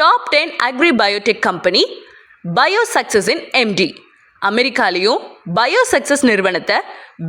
top ten agri biotech company bio சக்சஸின் MD அமெரிக்காலையும் bio success நிறுவனத்தை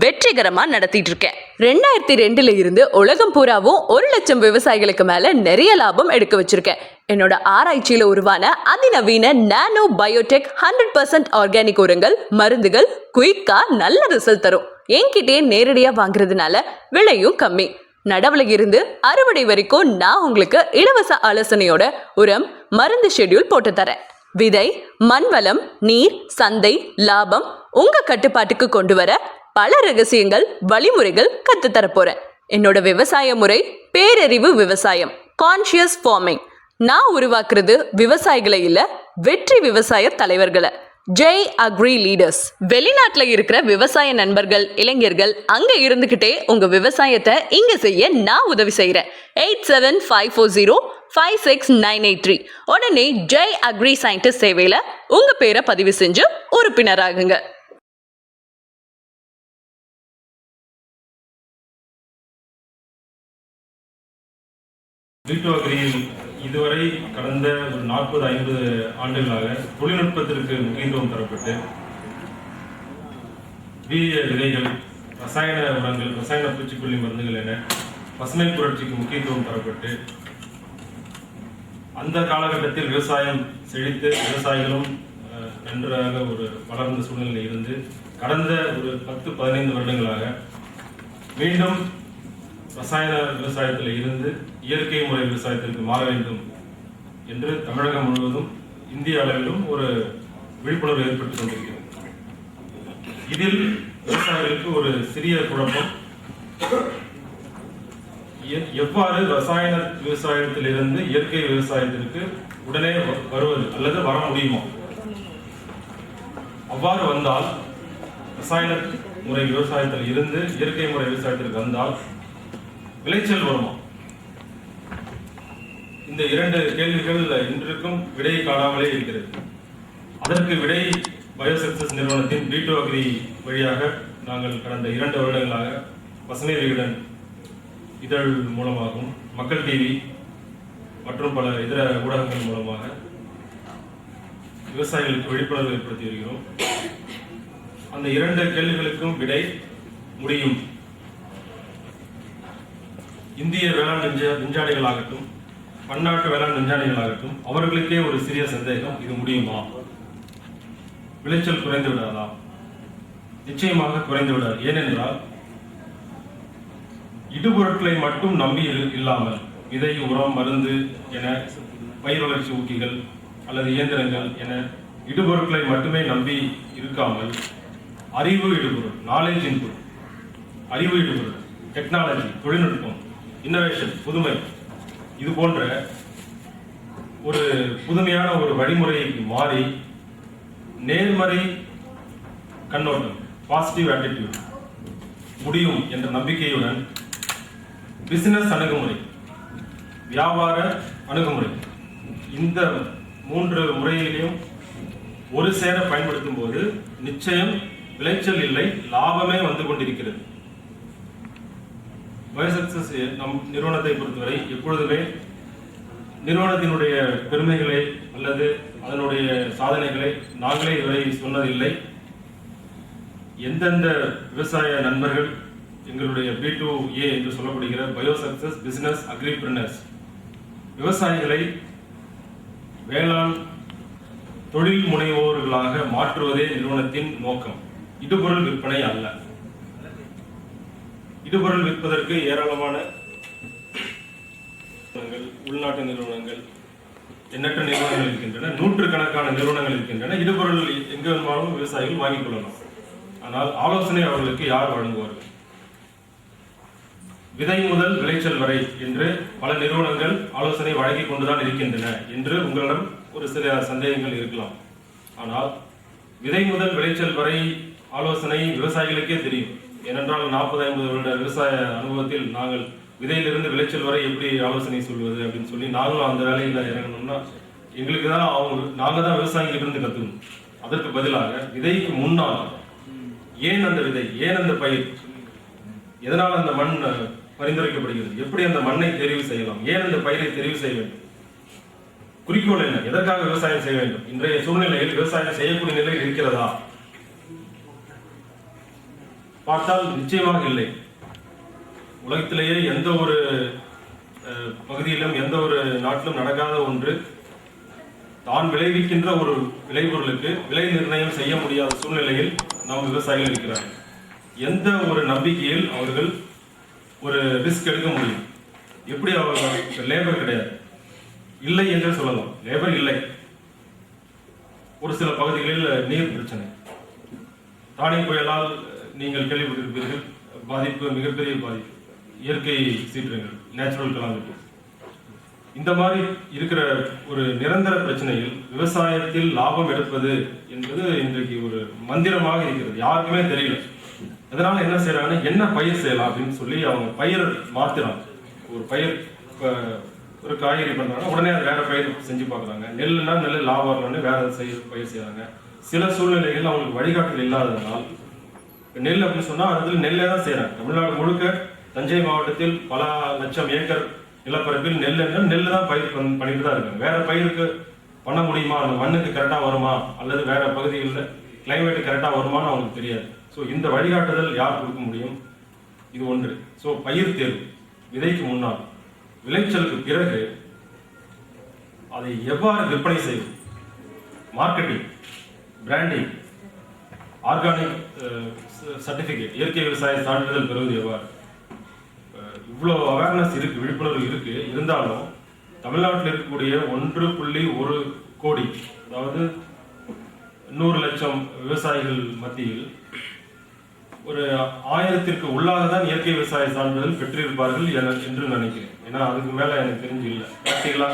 வெற்றிகரமாக நடத்திட்டு இருக்கேன். ரெண்டாயிரத்தி ரெண்டுல இருந்து உலகம் பூராவும் ஒரு லட்சம் விவசாயிகளுக்கு மேல நிறைய லாபம் எடுக்க வச்சிருக்கேன். என்னோட ஆராய்ச்சியில உருவான அதிநவீன nano biotech hundred percent organic உரங்கள் மருந்துகள் குயிக்கா நல்ல ரிசல்ட் தரும். என்கிட்டயே நேரடியா வாங்குறதுனால விலையும் கம்மி. நடவுல இருந்து அறுவடை வரைக்கும் நான் உங்களுக்கு இலவச ஆலோசனையோட உரம் மருந்து ஷெட்யூல் போட்டு தரேன். விதை மண்வளம் நீர் சந்தை லாபம் உங்க கட்டுப்பாட்டுக்கு கொண்டு வர பல ரகசியங்கள் வழிமுறைகள் கத்து தரப்போறேன் என்னோட விவசாய முறை பேரறிவு விவசாயம் கான்ஷியஸ் ஃபார்மிங் நான் உருவாக்குறது விவசாயிகளை இல்ல வெற்றி விவசாய தலைவர்களை. ஜெய் அக்ரி லீடர்ஸ் வெளிநாட்டில் இருக்கிற விவசாய நண்பர்கள் இளைஞர்கள் அங்கே இருந்துக்கிட்டே உங்கள் விவசாயத்தை இங்கே செய்ய நான் உதவி செய்கிறேன் eight seven five four zero five six nine eight three உடனே ஜெய் அக்ரி சயின்டிஸ்ட் சேவையில் உங்கள் பேரை பதிவு செஞ்சு உறுப்பினராகுங்க. வீட்டு இதுவரை கடந்த ஒரு நாற்பது ஐம்பது ஆண்டுகளாக தொழில்நுட்பத்திற்கு முக்கியத்துவம் தரப்பட்டு வீரிய விதைகள் ரசாயன உரங்கள் ரசாயன பூச்சிக்கொல்லி மருந்துகள் என பசுமை புரட்சிக்கு முக்கியத்துவம் தரப்பட்டு அந்த காலகட்டத்தில் விவசாயம் செழித்து விவசாயிகளும் அஹ், நன்றாக ஒரு வளர்ந்த சூழ்நிலையில் இருந்து கடந்த ஒரு பத்து பதினைந்து வருடங்களாக மீண்டும் ரசாயன விவசாயத்தில் இருந்து இயற்கை முறை விவசாயத்திற்கு மாற வேண்டும் என்று தமிழகம் முழுவதும் இந்திய அளவிலும் ஒரு விழிப்புணர்வு ஏற்பட்டுக் கொண்டிருக்கிறது. இதில் விவசாயிகளுக்கு ஒரு சிறிய குழப்பம். எவ்வாறு ரசாயன விவசாயத்திலிருந்து இயற்கை விவசாயத்திற்கு உடனே வ- வருவது அல்லது வர முடியுமா? அவ்வாறு வந்தால் ரசாயன முறை விவசாயத்தில் இருந்து இயற்கை முறை விவசாயத்திற்கு வந்தால் விளைச்சல் வருமா? இந்த இரண்டு கேள்விகள் இன்றுக்கும் விடை காணாமலே இருக்கிறது. அதற்கு விடை பயோசக்சஸ் நிறுவனத்தின் பீட்டோ அக்ரி வழியாக நாங்கள் கடந்த இரண்டு வருடங்களாக பசுமை விகடன் இதழ் மூலமாகவும் மக்கள் டிவி மற்றும் பல இதர ஊடகங்கள் மூலமாக விவசாயிகளுக்கு விழிப்புணர்வு ஏற்படுத்தி வருகிறோம். அந்த இரண்டு கேள்விகளுக்கும் விடை முடியும். இந்திய வேளாண் விஞ்ச விஞ்ஞானிகளாகட்டும் பன்னாட்டு வேளாண் விஞ்ஞானிகளாகட்டும் அவர்களுக்கே ஒரு சிறிய சந்தேகம் இது முடியுமா? விளைச்சல் குறைந்து விடாதா? நிச்சயமாக குறைந்து விடாது. ஏனென்றால் இடுபொருட்களை மட்டும் நம்பி இல்லாமல் விதை உரம் மருந்து என பயிர் வளர்ச்சி ஊக்கிகள் அல்லது இயந்திரங்கள் என இடுபொருட்களை மட்டுமே நம்பி இருக்காமல் அறிவு இடுபொருள் நாலேஜ் இன்புட் அறிவு இடுபொருள் டெக்னாலஜி தொழில்நுட்பம் இன்னோவேஷன் புதுமை. இது போன்ற ஒரு புதுமையான ஒரு வழிமுறைக்கு மாறி நேர்மறை கண்ணோட்டம் பாசிட்டிவ் ஆட்டிடியூட் முடியும் என்ற நம்பிக்கையுடன் பிசினஸ் அணுகுமுறை வியாபார அணுகுமுறை இந்த மூன்று முறையிலையும் ஒரு சேர பயன்படுத்தும் போது நிச்சயம் விளைச்சல் இல்லை லாபமே வந்து கொண்டிருக்கிறது. பயோசக்சஸ் நம் நிறுவனத்தை பொறுத்தவரை எப்பொழுதுமே நிறுவனத்தினுடைய பெருமைகளை அல்லது அதனுடைய சாதனைகளை நாங்களே இதுவரை சொன்னதில்லை. எந்தெந்த விவசாய நண்பர்கள் எங்களுடைய பி டூ ஏ என்று சொல்லப்படுகிற பயோசக்சஸ் பிசினஸ் அக்ரிபிரினர்ஸ் விவசாயிகளை வேளாண் தொழில் முனைவோர்களாக மாற்றுவதே நிறுவனத்தின் நோக்கம். இடுபொருள் விற்பனை அல்ல. இடுபொருள் விற்பதற்கு ஏராளமான உள்நாட்டு நிறுவனங்கள் எண்ணற்ற நிறுவனங்கள் இருக்கின்றன. நூற்றுக்கணக்கான நிறுவனங்கள் இருக்கின்றன. இடுபொருள் எங்கு வேணுமானாலும் விவசாயிகள் வாங்கிக் கொள்ளலாம். ஆனால் ஆலோசனை அவர்களுக்கு யார் வழங்குவார்கள்? விதை முதல் விளைச்சல் வரை என்று பல நிறுவனங்கள் ஆலோசனை வழங்கிக் கொண்டுதான் இருக்கின்றன என்று உங்களிடம் ஒரு சில சந்தேகங்கள் இருக்கலாம். ஆனால் விதை முதல் விளைச்சல் வரை ஆலோசனை விவசாயிகளுக்கே தெரியும். ஏனென்றால் நாற்பது ஐம்பது வருட விவசாய அனுபவத்தில் நாங்கள் விதையிலிருந்து விளைச்சல் வரை எப்படி ஆலோசனை சொல்வது அப்படின்னு சொல்லி நாங்களும் அந்த வேலையில் இறங்கணும்னா எங்களுக்கு தான் அவங்க நாங்கள் தான் விவசாயிகள் இருந்து கற்றுக்கணும் அதற்கு பதிலாக விதைக்கு முன்னால் ஏன் அந்த விதை ஏன் அந்த பயிர் எதனால் அந்த மண் பரிந்துரைக்கப்படுகிறது எப்படி அந்த மண்ணை தெரிவு செய்யலாம் ஏன் அந்த பயிரை தெரிவு செய்ய வேண்டும் குறிக்கோள் என்ன எதற்காக விவசாயம் செய்ய வேண்டும் இன்றைய சூழ்நிலையில் விவசாயம் செய்யக்கூடிய நிலையில் இருக்கிறதா பார்த்தால் நிச்சயமாக இல்லை. உலகத்திலேயே எந்த ஒரு பகுதியிலும் எந்த ஒரு நாட்டிலும் நடக்காத ஒன்று. தான் விளைவிக்கின்ற ஒரு விளைபொருளுக்கு விலை நிர்ணயம் செய்ய முடியாத சூழ்நிலையில் நாம் விவசாயிகள் இருக்கிறார்கள். எந்த ஒரு நம்பிக்கையில் அவர்கள் ஒரு ரிஸ்க் எடுக்க முடியும்? எப்படி அவர்கள் லேபர் கிடையாது. இல்லை என்று சொல்லலாம். லேபர் இல்லை. ஒரு சில பகுதிகளில் நீர் பிரச்சனை. தானே புயலால் நீங்கள் கேள்விப்பட்டிருப்பீர்கள் பாதிப்பு மிகப்பெரிய பாதிப்பு. இயற்கை சீற்றங்கள் நேச்சுரல் கலாமிட்டி இந்த மாதிரி இருக்கிற ஒரு நிரந்தர பிரச்சனையில் விவசாயத்தில் லாபம் எடுப்பது என்பது இன்றைக்கு ஒரு மந்திரமாக இருக்கிறது. யாருக்குமே தெரியல. அதனால என்ன செய்யறாங்கன்னா என்ன பயிர் செய்யலாம் அப்படின்னு சொல்லி அவங்க பயிர் மாத்துறாங்க. ஒரு பயிர் ஒரு காய்கறி பண்றாங்க உடனே அது வேற பயிர் செஞ்சு பார்க்கறாங்க. நெல்லுனா நெல் லாபம் வேற செய்ய பயிர் செய்யறாங்க சில சூழ்நிலைகள் அவங்களுக்கு வழிகாட்டல் இல்லாததனால் நெல் அப்படின்னு சொன்னால் அதில் நெல்லை தான் செய்கிறாங்க தமிழ்நாடு முழுக்க தஞ்சை மாவட்டத்தில் பல லட்சம் ஏக்கர் நிலப்பரப்பில் நெல் என்றால் நெல் தான் பயிர் பண்- பண்ணிட்டு தான் இருக்காங்க. வேற பயிருக்கு பண்ண முடியுமா? அந்த மண்ணுக்கு கரெக்டாக வருமா? அல்லது வேற பகுதிகளில் கிளைமேட் கரெக்டாக வருமான்னு அவங்களுக்கு தெரியாது. ஸோ இந்த வழிகாட்டுதல் யார் கொடுக்க முடியும்? இது ஒன்று. ஸோ பயிர் தேர்வு. விதைக்கு முன்னால். விளைச்சலுக்கு பிறகு அதை எவ்வாறு விற்பனை செய்வது? மார்க்கெட்டிங் பிராண்டிங் ஆர்கானிக் சர்டிஃபிகேட் இயற்கை விவசாய சான்றிதழ் பெறுவது எவ்வாறு? இவ்வளோ அவேர்னஸ் இருக்கு விழிப்புணர்வு இருக்கு. இருந்தாலும் தமிழ்நாட்டில் இருக்கக்கூடிய ஒன்று புள்ளி ஒரு கோடி அதாவது நூறு லட்சம் விவசாயிகள் மத்தியில் ஒரு ஆயிரத்திற்கு உள்ளாக தான் இயற்கை விவசாய சான்றிதழ் பெற்றிருப்பார்கள் என என்று நினைக்கிறேன். ஏன்னா அதுக்கு மேல எனக்கு தெரிஞ்சு இல்லை. ப்ராக்டிகலா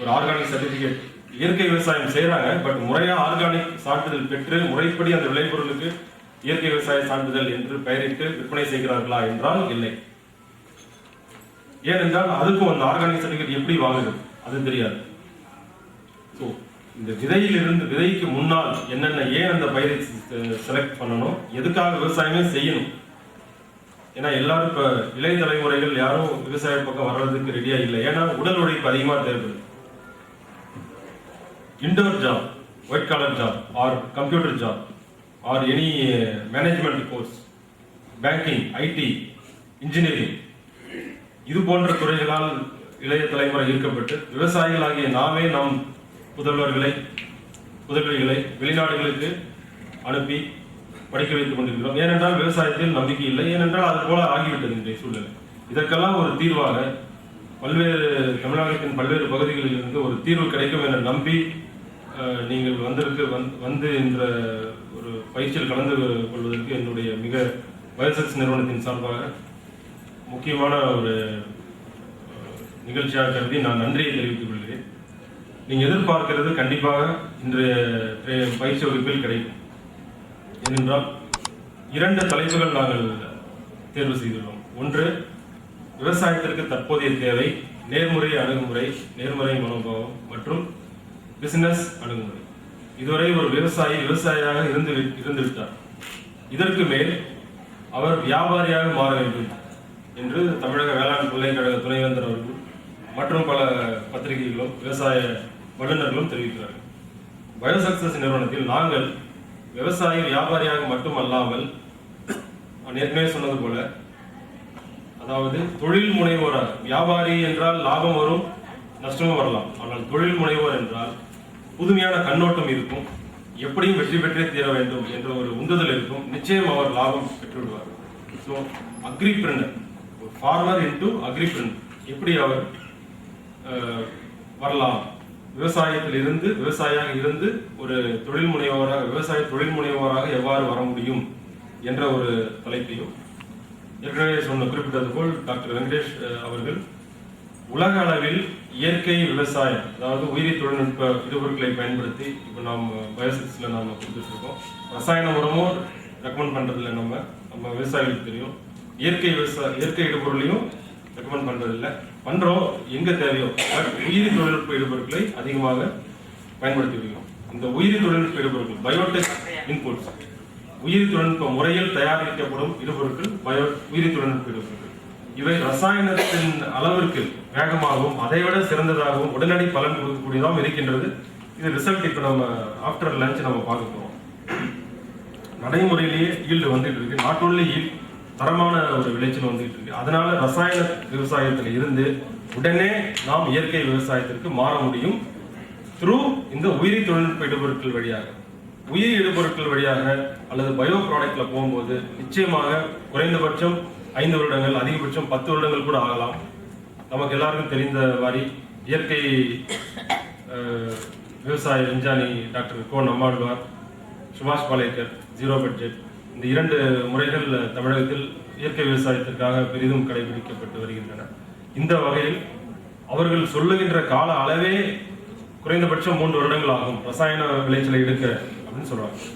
ஒரு ஆர்கானிக் சர்டிபிகேட் இயற்கை விவசாயம் செய்கிறாங்க பட் முறையா ஆர்கானிக் சான்றிதழ் பெற்று முறைப்படி அந்த விளைபொருளுக்கு இயற்கை விவசாய சான்றிதழ் என்று பெயரிட்டு விற்பனை செய்கிறார்களா என்றால் இல்லை. ஏனென்றால் அதுக்கும் அந்த ஆர்கானிக் சர்டிபிகேட் எப்படி வாங்குது அது தெரியாது. ஸோ இந்த விதையிலிருந்து விதைக்கு முன்னால் என்னென்ன ஏன் அந்த பயிரை செலக்ட் பண்ணணும்? எதுக்காக விவசாயமே செய்யணும்? ஏன்னா எல்லாரும் இப்போ இளைய தலைமுறைகள் யாரும் விவசாய பக்கம் வர்றதுக்கு ரெடியா இல்லை. ஏன்னா உடல் உழைப்பு அதிகமாக தேவைப்படுது. Indoor job white collar job or computer job or any management course banking IT engineering இது போன்ற துறைகளால் இளைய தலைமுறை ஈர்க்கப்பட்டு விவசாயிகளாகிய நாமே நம் புதல்வர்களை புதல்விகளை வெளிநாடுகளுக்கு அனுப்பி படிக்க வைத்துக் கொண்டிருக்கிறோம். ஏனென்றால் விவசாயத்தில் நம்பிக்கை இல்லை. ஏனென்றால் அது போல ஆகிவிட்டது இன்றைய சூழ்நிலை. இதற்கெல்லாம் ஒரு தீர்வாக பல்வேறு தமிழகத்தின் பல்வேறு பகுதிகளில் இருந்து ஒரு தீர்வு கிடைக்கும் என நம்பி நீங்கள் வந்திருக்கு வந்து வந்து இந்த பயிற்சியில் கலந்து கொள்வதற்கு என்னுடைய மிக வயசக்ஸ் நிறுவனத்தின் சார்பாக முக்கியமான ஒரு நிகழ்ச்சியாக கருதி நான் நன்றியை தெரிவித்துக் கொள்கிறேன். நீங்கள் எதிர்பார்க்கிறது கண்டிப்பாக இன்றைய பயிற்சி வகுப்பில் கிடைக்கும். ஏனென்றால் இரண்டு தலைப்புகள் நாங்கள் தேர்வு செய்துள்ளோம். ஒன்று விவசாயத்திற்கு தற்போதைய தேவை நேர்முறை அணுகுமுறை நேர்முறை மனோபாவம் மற்றும் பிசினஸ் அணுகுமுறை. இதுவரை ஒரு விவசாயி விவசாயியாக இருந்து வி- இருந்து விட்டார். இதற்கு மேல் அவர் வியாபாரியாக மாற வேண்டும் என்று தமிழக வேளாண் பல்கலைக்கழக துணைவேந்தர் அவர்கள் மற்றும் பல பத்திரிகைகளும் விவசாய வல்லுநர்களும் தெரிவிக்கிறார்கள். பயோசக்சஸ் நிறுவனத்தில் நாங்கள் விவசாயி வியாபாரியாக மட்டும் அல்லாமல் ஏற்கனவே சொன்னது போல அதாவது தொழில் முனைவோராக வியாபாரி என்றால் லாபம் வரும் நஷ்டமும் வரலாம். ஆனால் தொழில் முனைவோர் என்றால் புதுமையான கண்ணோட்டம் இருக்கும். எப்படியும் வெற்றி பெற்றே தீர வேண்டும் என்ற ஒரு உந்துதல் இருக்கும். நிச்சயம் அவர் லாபம் பெற்றுவிடுவார். ஸோ அக்ரிபிரினர் ஒரு ஃபார்மர் இன்டு அக்ரிபிரினர் எப்படி அவர் வரலாம்? விவசாயத்தில் இருந்து விவசாயியாக இருந்து ஒரு தொழில் முனைவோராக விவசாய தொழில் முனைவோராக எவ்வாறு வர முடியும் என்ற ஒரு தலைப்பையும் ஏற்கனவே சொன்ன குறிப்பிட்டது போல் டாக்டர் வெங்கடேஷ் அவர்கள் உலக அளவில் இயற்கை விவசாயம் அதாவது உயிரி தொழில்நுட்ப இடுபொருட்களை பயன்படுத்தி இப்போ நாம் பயோசிக்ஸில் நாம் கொடுத்துட்ருக்கோம் ரசாயன உரமும் ரெக்கமெண்ட் பண்ணுறதில்ல நம்ம. நம்ம விவசாயிகளுக்கு தெரியும். இயற்கை விவசாய இயற்கை இடுபொருளையும் ரெக்கமெண்ட் பண்ணுறதில்ல பண்ணுறோம் எங்கே தேவையோ. பட் உயிரி தொழில்நுட்ப இடுபொருட்களை அதிகமாக பயன்படுத்தி வருகிறோம். இந்த உயிரி தொழில்நுட்ப இடுபொருட்கள் பயோடெக் இன்புட்ஸ் உயிரி தொழில்நுட்ப முறையில் தயாரிக்கப்படும் இடுபொருட்கள் பயோ உயிரி தொழில்நுட்ப இடுபொருட்கள் இவை ரசாயனத்தின் அளவிற்கு வேகமாகவும் அதை விட சிறந்ததாகவும் உடனடி பலன் கொடுக்கக்கூடியதாகவும் இருக்கின்றது. இது ரிசல்ட் இப்போ நம்ம ஆஃப்டர் லஞ்ச் நம்ம பார்க்க போறோம். நடைமுறையிலேயே ஈல்டு வந்துட்டு இருக்கு. நாட் ஓன்லி ஈல்ட் தரமான ஒரு விளைச்சல் வந்துட்டு இருக்கு. அதனால ரசாயன விவசாயத்தில் இருந்து உடனே நாம் இயற்கை விவசாயத்திற்கு மாற முடியும். த்ரூ இந்த உயிரி தொழில்நுட்ப இடுபொருட்கள் வழியாக. உயிரி இடுபொருட்கள் வழியாக அல்லது பயோ ப்ராடக்ட்ல போகும்போது நிச்சயமாக குறைந்தபட்சம் ஐந்து வருடங்கள் அதிகபட்சம் பத்து வருடங்கள் கூட ஆகலாம். நமக்கு எல்லாருக்கும் தெரிந்த மாதிரி இயற்கை விவசாய விஞ்ஞானி டாக்டர் கோ நம்மாழ்வார் சுபாஷ் பாலேக்கர் ஜீரோ பட்ஜெட். இந்த இரண்டு முறைகள் தமிழகத்தில் இயற்கை விவசாயத்திற்காக பெரிதும் கடைபிடிக்கப்பட்டு வருகின்றன. இந்த வகையில் அவர்கள் சொல்லுகின்ற கால அளவே குறைந்தபட்சம் மூன்று வருடங்கள் ஆகும். ரசாயன விளைச்சலை எடுக்க அப்படின்னு சொல்றாங்க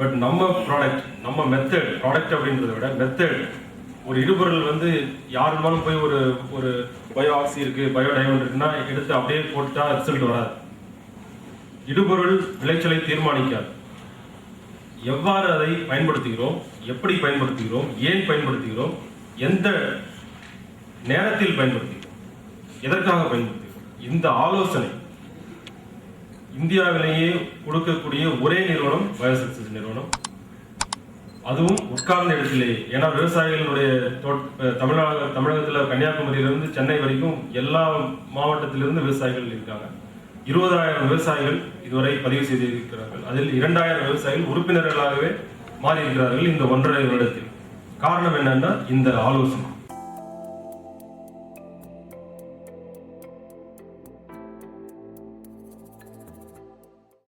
பட் நம்ம ப்ராடக்ட் நம்ம மெத்தட் ப்ராடக்ட் அப்படின்றத விட மெத்தட் ஒரு இடுபொருள் வந்து யார் இருந்தாலும் போய் ஒரு ஒரு பயோ ஆக்சி இருக்கு பயோ டைமண்ட் இருக்குன்னா எடுத்து அப்படியே போட்டா ரிசல்ட் வராது. இடுபொருள் விளைச்சலை தீர்மானிக்காது. எவ்வாறு அதை பயன்படுத்துகிறோம்? எப்படி பயன்படுத்துகிறோம்? ஏன் பயன்படுத்துகிறோம்? எந்த நேரத்தில் பயன்படுத்துகிறோம்? எதற்காக பயன்படுத்துகிறோம்? இந்த ஆலோசனை இந்தியாவிலேயே கொடுக்கக்கூடிய ஒரே நிறுவனம் பயோசக்சஸ் நிறுவனம். அதுவும் உட்கார்ந்த இடத்திலேயே ஏன்னா விவசாயிகளுடைய தோட்- அஹ் தமிழகத்தில் கன்னியாகுமரியிலிருந்து சென்னை வரைக்கும் எல்லா மாவட்டத்திலிருந்து விவசாயிகள் இருக்காங்க. இருபதாயிரம் விவசாயிகள் இதுவரை பதிவு செய்திருக்கிறார்கள். அதில் இரண்டாயிரம் விவசாயிகள் உறுப்பினர்களாகவே மாறி இருக்கிறார்கள் இந்த ஒன்றரை வருடத்தில். காரணம் என்னன்னா இந்த ஆலோசனை.